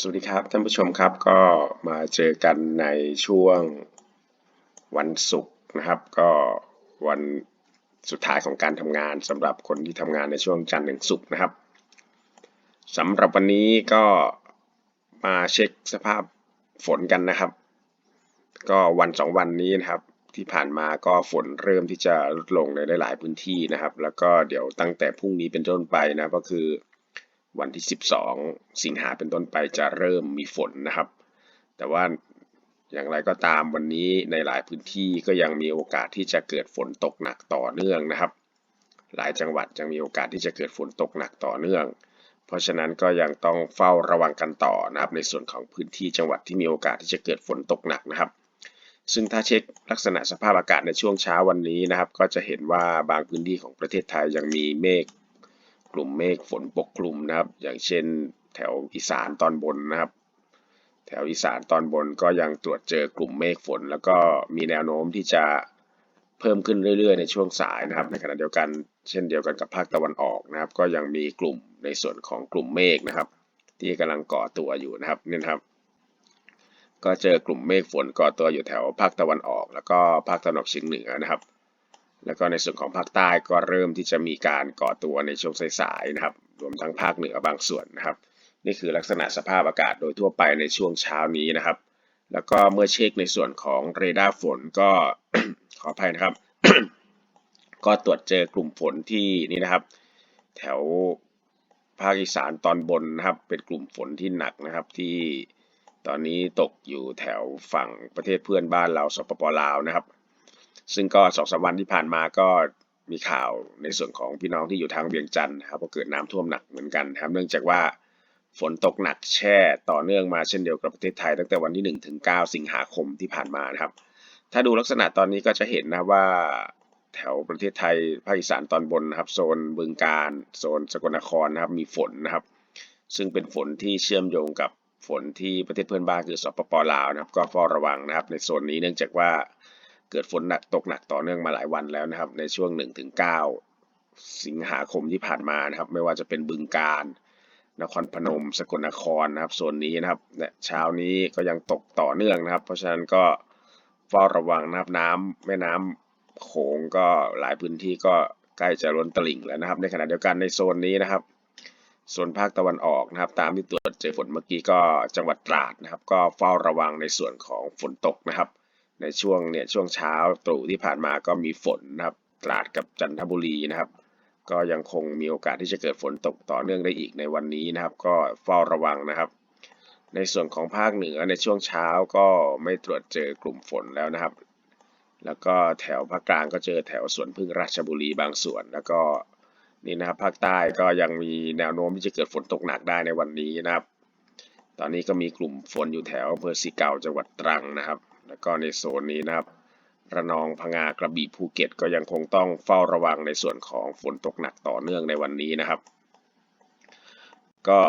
สวัสดีครับท่านผู้ชมครับก็มาเจอกันในช่วงวันศุกร์นะครับ ก็วันสุดท้ายของการทำงานสำหรับคนที่ทำงานในช่วงจันทร์ถึงศุกร์นะครับสำหรับวันนี้ก็มาเช็คสภาพฝนกันนะครับ ก็วันสองวันนี้นะครับ ที่ผ่านมาก็ฝนเริ่มที่จะลดลงในหลาย ๆ พื้นที่นะครับ แล้วก็เดี๋ยวตั้งแต่พรุ่งนี้เป็นต้นไปนะก็คือ วันที่ 12 สิงหาเป็นต้นไปจะเริ่มมีฝนนะครับ แต่ว่าอย่างไรก็ตามวันนี้ในหลายพื้นที่ก็ยังมีโอกาสที่จะเกิดฝนตกหนักต่อเนื่องนะครับ หลายจังหวัดยังมีโอกาสที่จะเกิดฝนตกหนักต่อเนื่อง เพราะฉะนั้นก็ยังต้องเฝ้าระวังกันต่อนะครับ ในส่วนของพื้นที่จังหวัดที่มีโอกาสที่จะเกิดฝนตกหนักนะครับ ซึ่งถ้าเช็คลักษณะสภาพอากาศในช่วงเช้าวันนี้นะครับ ก็จะเห็นว่าบางพื้นที่ของประเทศไทยยังมีเมฆ กลุ่มเมฆฝนปกคลุมนะครับ อย่างเช่นแถวอีสานตอนบนนะครับ แถวอีสานตอนบนก็ยังตรวจเจอกลุ่มเมฆฝน แล้วก็มีแนวโน้มที่จะเพิ่มขึ้นเรื่อยๆ ในช่วงสายนะครับ ในขณะเดียวกันเช่นเดียวกันกับภาคตะวันออกนะครับ ก็ยังมีกลุ่มในส่วนของกลุ่มเมฆนะครับ ที่กำลังก่อตัวอยู่นะครับนี่นะครับ ก็เจอกลุ่มเมฆฝนก่อตัวอยู่แถวภาคตะวันออก แล้วก็ภาคตะวันออกเฉียงเหนือนะครับ แล้วก็ในส่วนของภาคใต้ก็เริ่มที่จะมีการก่อตัวในช่วงสายๆนะครับรวมทั้งภาคเหนือบางส่วนนะครับ นี่คือลักษณะสภาพอากาศโดยทั่วไปในช่วงเช้านี้นะครับ แล้วก็เมื่อเช็คในส่วนของเรดาร์ฝนก็ขออภัยนะครับ ก็ตรวจเจอกลุ่มฝนที่นี่นะครับ แถวภาคอีสานตอนบนนะครับ เป็นกลุ่มฝนที่หนักนะครับที่ตอนนี้ตกอยู่แถวฝั่งประเทศเพื่อนบ้านเราสปปลาวนะครับ ซึ่งก็สองสวันที่ผ่านมาก็มีข่าวในส่วนของพี่น้องที่อยู่ทางเวียงจันทร์นะครับก็เกิดน้ำท่วมหนักเหมือนกันครับเนื่องจากว่าฝนตกหนักแช่ต่อเนื่องมาเช่นเดียวกับประเทศไทย ตั้งแต่วันที่1ถึง9สิงหาคมที่ผ่านมานะครับ ถ้าดูลักษณะตอนนี้ก็จะเห็นนะว่าแถวประเทศไทยภาคอีสานตอนบนนะครับ โซนบึงการโซนสกลนครนะครับมีฝนนะครับ ซึ่งเป็นฝนที่เชื่อมโยงกับฝนที่ประเทศเพื่อนบ้านคือสปปลาวนะครับ ก็เฝ้าระวังนะครับ ในโซนนี้เนื่องจากว่า เกิดฝนหนักตกหนักต่อเนื่องมาหลายวันแล้วนะครับ ในช่วง 1-9 สิงหาคมที่ผ่านมานะครับ ไม่ว่าจะเป็นบึงการ นครพนม สกลนครนะครับโซนนี้นะครับเช้านี้ก็ยังตกต่อเนื่องนะครับ เพราะฉะนั้นก็เฝ้าระวังนะครับน้ำแม่น้ำโขงก็หลายพื้นที่ก็ใกล้จะล้นตลิ่งแล้วนะครับ ในขณะเดียวกันในโซนนี้นะครับโซนภาคตะวันออกนะครับ ตามที่ตรวจเจอฝนเมื่อกี้ก็จังหวัดตราดนะครับ ก็เฝ้าระวังในส่วนของฝนตกนะครับ ในช่วงเนี่ยช่วงเช้าตรู่ที่ผ่านมาก็มีฝนนะครับตราดกับจันทบุรีนะครับ ก็ยังคงมีโอกาสที่จะเกิดฝนตกต่อเนื่องได้อีกในวันนี้นะครับ ก็เฝ้าระวังนะครับ ในส่วนของภาคเหนือในช่วงเช้าก็ไม่ตรวจเจอกลุ่มฝนแล้วนะครับ แล้วก็แถวภาคกลางก็เจอแถวสวนพึ่งราชบุรีบางส่วน แล้วก็นี่นะครับภาคใต้ก็ยังมีแนวโน้มที่จะเกิดฝนตกหนักได้ในวันนี้นะครับ ตอนนี้ก็มีกลุ่มฝนอยู่แถวอำเภอสีเก่าจังหวัดตรังนะครับ แล้วก็ในโซนนี้นะครับ ระนองพังงากระบี่ภูเก็ต ก็ยังคงต้องเฝ้าระวังในส่วนของฝนตกหนักต่อเนื่องในวันนี้นะครับ ก็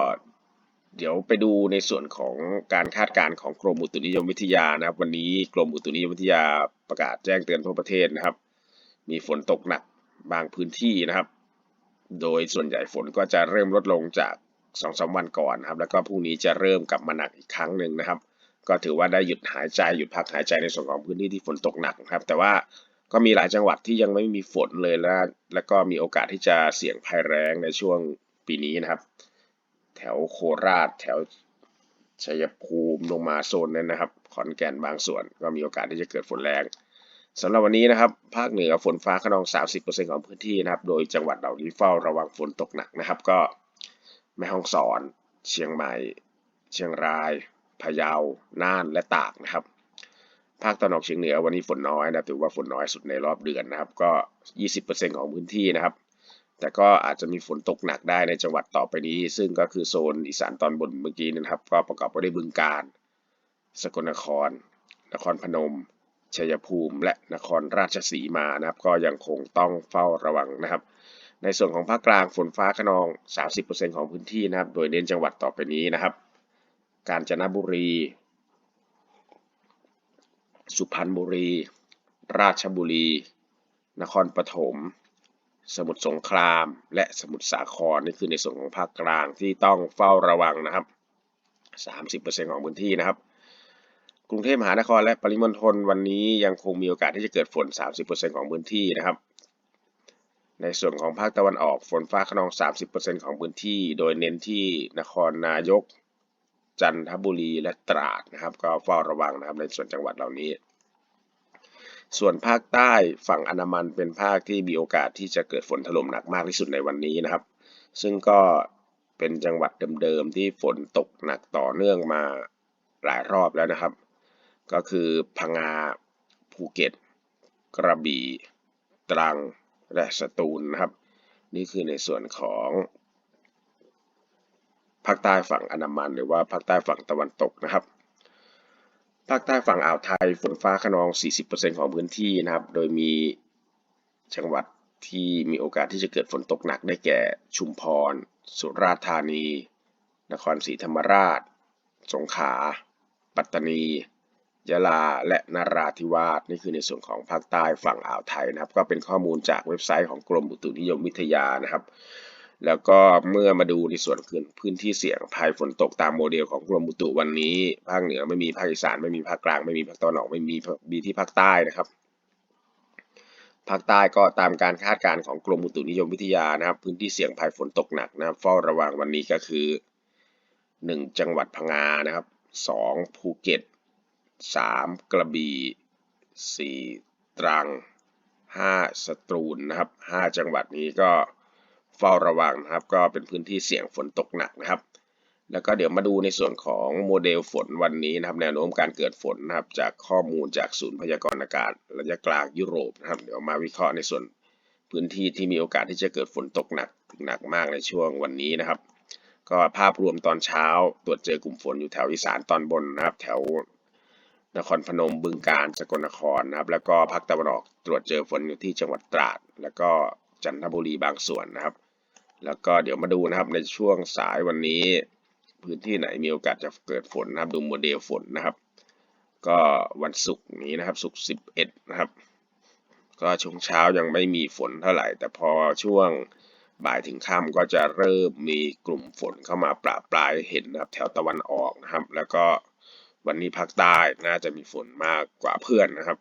เดี๋ยวไปดูในส่วนของการคาดการณ์ของกรมอุตุนิยมวิทยานะครับ วันนี้กรมอุตุนิยมวิทยาประกาศแจ้งเตือนทั่วประเทศนะครับ มีฝนตกหนักบางพื้นที่นะครับ โดยส่วนใหญ่ฝนก็จะเริ่มลดลงจากสองสาวันก่อนครับ แล้วก็พรุ่งนี้จะเริ่มกลับมาหนักอีกครั้งหนึ่งนะครับ ก็ถือว่าได้หยุดหายใจหยุดพักหายใจในส่วนของพื้นที่ที่ฝนตกหนักครับ แต่ว่าก็มีหลายจังหวัดที่ยังไม่มีฝนเลยแล้วแล้วก็มีโอกาสที่จะเสี่ยงภัยแรงในช่วงปีนี้นะครับ แถวโคราช แถวชัยภูมิลงมาโซนนั้นนะครับ ขอนแก่นบางส่วนก็มีโอกาสที่จะเกิดฝนแรงสำหรับวันนี้นะครับ ภาคเหนือฝนฟ้าขนอง 30%ของพื้นที่นะครับ โดยจังหวัดเหล่านี้เฝ้าระวังฝนตกหนักนะครับ ก็แม่ฮ่องสอน เชียงใหม่ เชียงราย พะเยา น่าน และตากนะครับ ภาคตะวันออกเฉียงเหนือวันนี้ฝนน้อยนะ ถือว่าฝนน้อยสุดในรอบเดือนนะครับ ก็ 20%ของพื้นที่นะครับ แต่ก็อาจจะมีฝนตกหนักได้ในจังหวัดต่อไปนี้ ซึ่งก็คือโซนอีสานตอนบนเมื่อกี้นะครับ ก็ประกอบไปด้วยบึงกาฬ สกลนคร นครพนม ชัยภูมิ และนครราชสีมานะครับ ก็ยังคงต้องเฝ้าระวังนะครับในส่วนของภาคกลางฝนฟ้าขนอง 30%ของพื้นที่นะครับ โดยเน้นจังหวัดต่อไปนี้นะครับ กาญจนบุรี สุพรรณบุรี ราชบุรี นครปฐม สมุทรสงคราม และสมุทรสาครนี่คือในส่วนของภาคกลางที่ต้องเฝ้าระวังนะครับ 30%ของพื้นที่นะครับ กรุงเทพมหานครและปริมณฑลวันนี้ยังคงมีโอกาสที่จะเกิดฝน 30%ของพื้นที่นะครับในส่วนของภาคตะวันออกฝนฟ้าขนอง 30%ของพื้นที่ โดยเน้นที่นครนายก จันทบุรีและตราดนะครับ ก็เฝ้าระวังนะครับในส่วนจังหวัดเหล่านี้ ส่วนภาคใต้ฝั่งอันดามันเป็นภาคที่มีโอกาสที่จะเกิดฝนถล่มหนักมากที่สุดในวันนี้นะครับ ซึ่งก็เป็นจังหวัดเดิมๆที่ฝนตกหนักต่อเนื่องมาหลายรอบแล้วนะครับ ก็คือพังงาภูเก็ต กระบี่ตรังและสตูลนะครับ นี่คือในส่วนของ ภาคใต้ฝั่งอันดามัน หรือว่าภาคใต้ฝั่งตะวันตกนะครับ ภาคใต้ฝั่งอ่าวไทยฝนฟ้าขนอง 40%ของพื้นที่นะครับ โดยมีจังหวัดที่มีโอกาสที่จะเกิดฝนตกหนักได้แก่ชุมพร สุราษฎร์ธานี นครศรีธรรมราช สงขลา ปัตตานี ยะลา และนราธิวาส นี่คือในส่วนของภาคใต้ฝั่งอ่าวไทยนะครับ ก็เป็นข้อมูลจากเว็บไซต์ของกรมอุตุนิยมวิทยานะครับ แล้วก็เมื่อมาดูในส่วนพื้นที่เสี่ยงภัยฝนตกตามโมเดลของกรมอุตุวันนี้ ภาคเหนือไม่มีภาคอีสานไม่มีภาคกลางไม่มีภาคตะวันออกไม่มีมีที่ภาคใต้นะครับภาคใต้ก็ตามการคาดการณ์ของกรมอุตุนิยมวิทยานะครับ พื้นที่เสี่ยงภัยฝนตกหนักนะครับเฝ้าระวังวันนี้ก็คือ 1 จังหวัดพังงานะครับ 2 ภูเก็ต 3 กระบี่4ตรัง 5 สตรูลนะครับ 5 จังหวัดนี้ก็ เฝ้าระวังนะครับ ก็เป็นพื้นที่เสี่ยงฝนตกหนักนะครับ แล้วก็เดี๋ยวมาดูในส่วนของโมเดลฝนวันนี้นะครับ แนวโน้มการเกิดฝนนะครับ จากข้อมูลจากศูนย์พยากรณ์อากาศระยะกลางยุโรปนะครับ เดี๋ยวมาวิเคราะห์ในส่วนพื้นที่ที่มีโอกาสที่จะเกิดฝนตกหนักถึงหนักมากในช่วงวันนี้นะครับ ก็ภาพรวมตอนเช้าตรวจเจอกลุ่มฝนอยู่แถวอีสานตอนบนนะครับ แถวนครพนมบึงกาฬสกลนครนะครับ แล้วก็ภาคตะวันออกตรวจเจอฝนอยู่ที่จังหวัดตราด แล้วก็จันทบุรีบางส่วนนะครับ แล้วก็เดี๋ยวมาดูนะครับในช่วงสายวันนี้ พื้นที่ไหนมีโอกาสจะเกิดฝนนะครับ ดูโมเดลฝนนะครับ ก็วันศุกร์นี้นะครับศุกร์11นะครับ ก็ช่วงเช้ายังไม่มีฝนเท่าไหร่ แต่พอช่วงบ่ายถึงค่ำก็จะเริ่มมีกลุ่มฝนเข้ามาปราปลายเห็นนะครับ แถวตะวันออกนะครับ แล้วก็วันนี้ภาคใต้น่าจะมีฝนมากกว่าเพื่อนนะครับ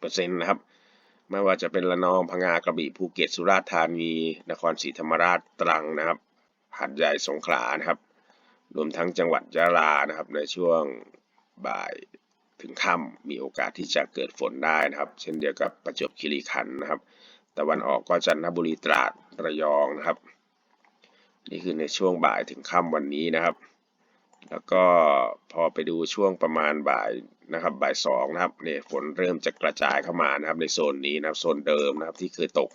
60%นะครับ ไม่ว่าจะเป็นระนองพังงากระบี่ภูเก็ตสุราษฎร์ธานี นครศรีธรรมราชตรังนะครับหัดใหญ่สงขลานะครับ รวมทั้งจังหวัดยะลานะครับ ในช่วงบ่ายถึงค่ำมีโอกาสที่จะเกิดฝนได้นะครับ เช่นเดียวกับประจวบคีรีขันธ์นะครับ ตะวันออกก็จันทบุรีตราดระยองนะครับ นี่คือในช่วงบ่ายถึงค่ำวันนี้นะครับ แล้วก็พอไปดูช่วงประมาณบ่าย นะครับบ่ายสองนะครับเนี่ยฝนเริ่มจะกระจายเข้ามานะครับในโซนนี้นะครับโซนเดิมนะครับที่เคยตก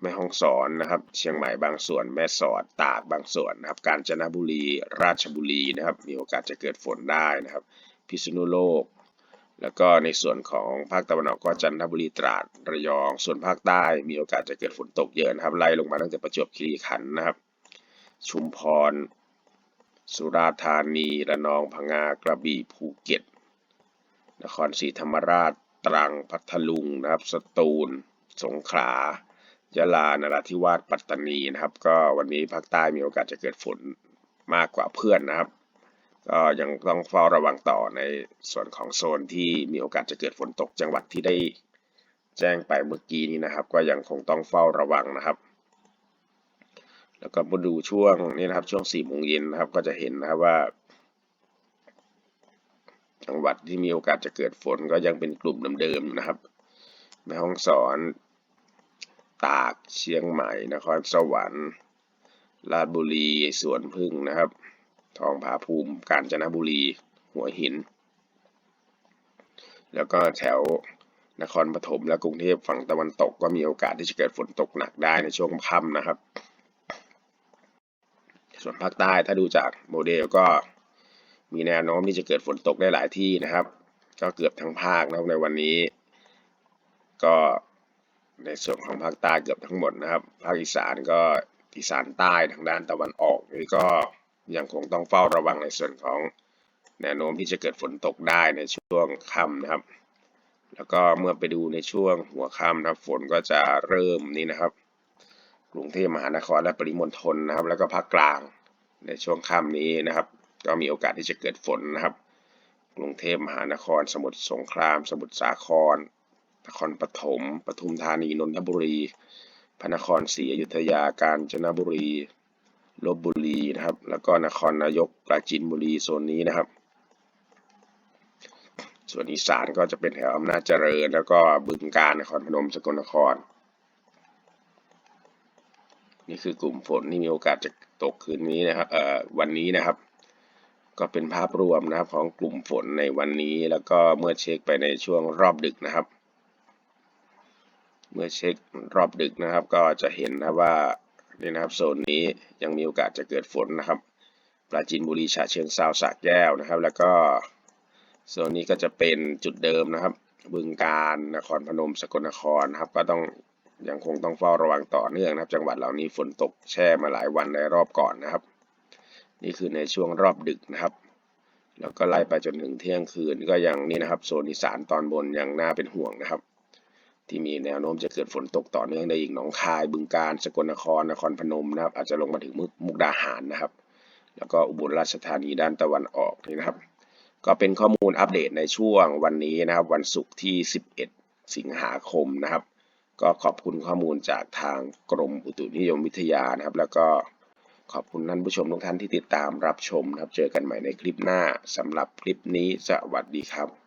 แม่ฮ่องสอนนะครับ เชียงใหม่บางส่วนแม่สอดตากบางส่วนนะครับ กาญจนบุรีราชบุรีนะครับ มีโอกาสจะเกิดฝนได้นะครับ พิษณุโลก แล้วก็ในส่วนของภาคตะวันออกก็จันทบุรีตราดระยอง ส่วนภาคใต้มีโอกาสจะเกิดฝนตกเยอะนะครับไล่ลงมาตั้งแต่ประจวบคีรีขันธ์นะครับ ชุมพร สุราษฎร์ธานีระนองพังงากระบี่ภูเก็ต นครศรีธรรมราช ตรัง พัทลุงนะครับ สตูล สงขลายะลานราธิวาส ปัตตานีนะครับ ก็วันนี้ภาคใต้มีโอกาสจะเกิดฝนมากกว่าเพื่อนนะครับ ก็ยังต้องเฝ้าระวังต่อในส่วนของโซนที่มีโอกาสจะเกิดฝนตกจังหวัดที่ได้แจ้งไปเมื่อกี้นี้นะครับ ก็ยังคงต้องเฝ้าระวังนะครับ แล้วก็มาดูช่วงนี้นะครับช่วง4โมงเย็นนะครับก็จะเห็นนะครับว่า จังหวัดที่มีโอกาสจะเกิดฝนก็ยังเป็นกลุ่มเดิมๆนะครับแม่ฮ่องสอน ตากเชียงใหม่ นครสวรรค์ราชบุรีสวนพึ่งนะครับ ทองผาภูมิกาญจนบุรี หัวหิน แล้วก็แถวนครปฐมและกรุงเทพฝั่งตะวันตกก็มีโอกาสที่จะเกิดฝนตกหนักได้ในช่วงค่ำนะครับ ส่วนภาคใต้ถ้าดูจากโมเดลก็ มีแนวโน้มที่จะเกิดฝนตกได้หลายที่นะครับ ก็เกือบทั้งภาคนะครับในวันนี้ ก็ในส่วนของภาคใต้เกือบทั้งหมดนะครับ ภาคอีสานก็อีสานใต้ทางด้านตะวันออกนี่ก็ยังคงต้องเฝ้าระวังในส่วนของแนวโน้มที่จะเกิดฝนตกได้ในช่วงค่ำนะครับ แล้วก็เมื่อไปดูในช่วงหัวค่ำนะครับ ฝนก็จะเริ่มนี่นะครับ กรุงเทพมหานครและปริมณฑลนะครับ แล้วก็ภาคกลางในช่วงค่ำนี้นะครับ ก็มีโอกาสที่จะเกิดฝนนะครับ กรุงเทพมหานคร สมุทรสงคราม สมุทรสาคร นครปฐม ปทุมธานี นนทบุรี พระนครศรีอยุธยา กาญจนบุรี ลบบุรีนะครับ แล้วก็นครนายกปราจีนบุรีโซนนี้นะครับ ส่วนอีสานก็จะเป็นแถวอำนาจเจริญ แล้วก็บึงกาฬนครพนม สกลนครนี่คือกลุ่มฝนที่มีโอกาสจะตกคืนนี้นะครับ เอ่อ วันนี้นะครับ ก็เป็นภาพรวมนะครับของกลุ่มฝนในวันนี้แล้วก็เมื่อเช็คไปในช่วงรอบดึกนะครับ เมื่อเช็ครอบดึกนะครับ ก็จะเห็นนะว่านี่นะครับโซนนี้ยังมีโอกาสจะเกิดฝนนะครับปราจีนบุรีฉะเชิงเซาสระแก้วนะครับ แล้วก็โซนนี้ก็จะเป็นจุดเดิมนะครับบึงกาฬนครพนมสกลนครนะครับ ก็ต้องยังคงต้องเฝ้าระวังต่อเนื่องนะครับ จังหวัดเหล่านี้ฝนตกแช่มาหลายวันในรอบก่อนนะครับ นี่คือในช่วงรอบดึกนะครับ แล้วก็ไล่ไปจนถึงเที่ยงคืนก็ยังนี่นะครับโซนอีสานตอนบนยังน่าเป็นห่วงนะครับ ที่มีแนวโน้มจะเกิดฝนตกต่อเนื่องได้อีกหนองคายบึงกาฬสกลนครนครพนมนะครับ อาจจะลงมาถึงมุกดาหารนะครับ แล้วก็อุบลราชธานีด้านตะวันออกนี่นะครับ ก็เป็นข้อมูลอัปเดตในช่วงวันนี้นะครับ วันศุกร์ที่ 11 สิงหาคมนะครับ ก็ขอบคุณข้อมูลจากทางกรมอุตุนิยมวิทยานะครับ แล้วก็ ขอบคุณท่านผู้ชมทุกท่านที่ติดตามรับชมนะครับ เจอกันใหม่ในคลิปหน้าสำหรับคลิปนี้สวัสดีครับ